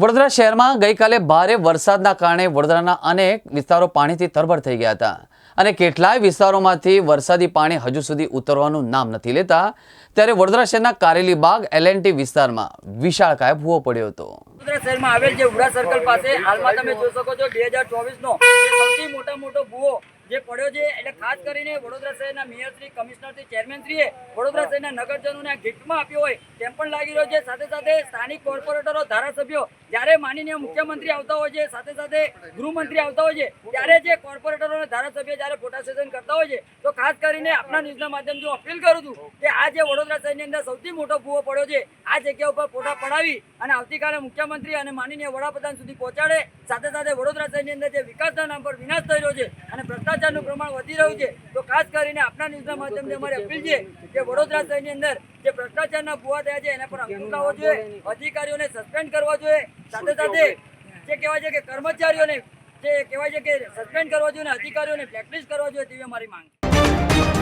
વડોદરા શહેરમાં ગઈકાલે ભારે વરસાદના કારણે વડોદરાના અનેક વિસ્તારો પાણીથી તરબડ થઈ ગયા હતા અને કેટલાય વિસ્તારોમાંથી વરસાદી પાણી હજુ સુધી ઉતરવાનું નામ નથી લેતા. ત્યારે વડોદરા શહેરના કારેલી બાગ એલએનટી વિસ્તારમાં વિશાળ કાય ભૂવો પડ્યો હતો. વડોદરા શહેરમાં આવેલ જે ઉડા સર્કલ પાસે હાલમાં તમે જોઈ શકો છો, બે હજાર ચોવીસનો સૌથી મોટા મોટો ભૂવો જે પડ્યો છે એટલે ખાસ કરીને વડોદરા શહેરના મેયરશ્રી કમિશનરશ્રી ચેરમેનશ્રીએ વડોદરા શહેરના નગરજનોને ગિફ્ટમાં આપ્યો હોય તેમ પણ લાગી રહ્યો છે. સાથે સાથે સ્થાનિક કોર્પોરેટરો ધારાસભ્યો જ્યારે માનનીય મુખ્યમંત્રી આવતા હોય છે સાથે સાથે ગૃહમંત્રી આવતા હોય છે ત્યારે જે કોર્પોરેટરો અને ધારાસભ્ય જ્યારે ફોટા સેશન કરતા હોય છે તો ખાસ કરીને આપણા ન્યૂઝના માધ્યમથી હું અપીલ કરું છું કે આ જે વડોદરા શહેરની અંદર સૌથી મોટો ભૂવો પડ્યો છે આ જગ્યા ઉપર ફોટા પડાવી અને આવતીકાલે મુખ્યમંત્રી અને માનનીય વડાપ્રધાન સુધી પહોંચાડે. સાથે સાથે વડોદરા શહેરની અંદર જે વિકાસના નામ પર વિનાશ થઈ રહ્યો છે અને ભ્રષ્ટાચારનું પ્રમાણ વધી રહ્યું છે, તો ખાસ કરીને આપણા ન્યૂઝના માધ્યમથી અમારી અપીલ છે કે વડોદરા શહેરની અંદર જે ભ્રષ્ટાચારના ભૂવા થયા છે, એના પર અંકુશ લાવવો જોઈએ, અધિકારીઓને સસ્પેન્ડ કરવા જોઈએ. સાથે સાથે જે કહેવાય છે કે કર્મચારીઓને જે કહેવાય છે કે સસ્પેન્ડ કરવા જોઈએ અને અધિકારીઓને બ્લેકલિસ્ટ કરવા જોઈએ તેવી અમારી માંગ છે.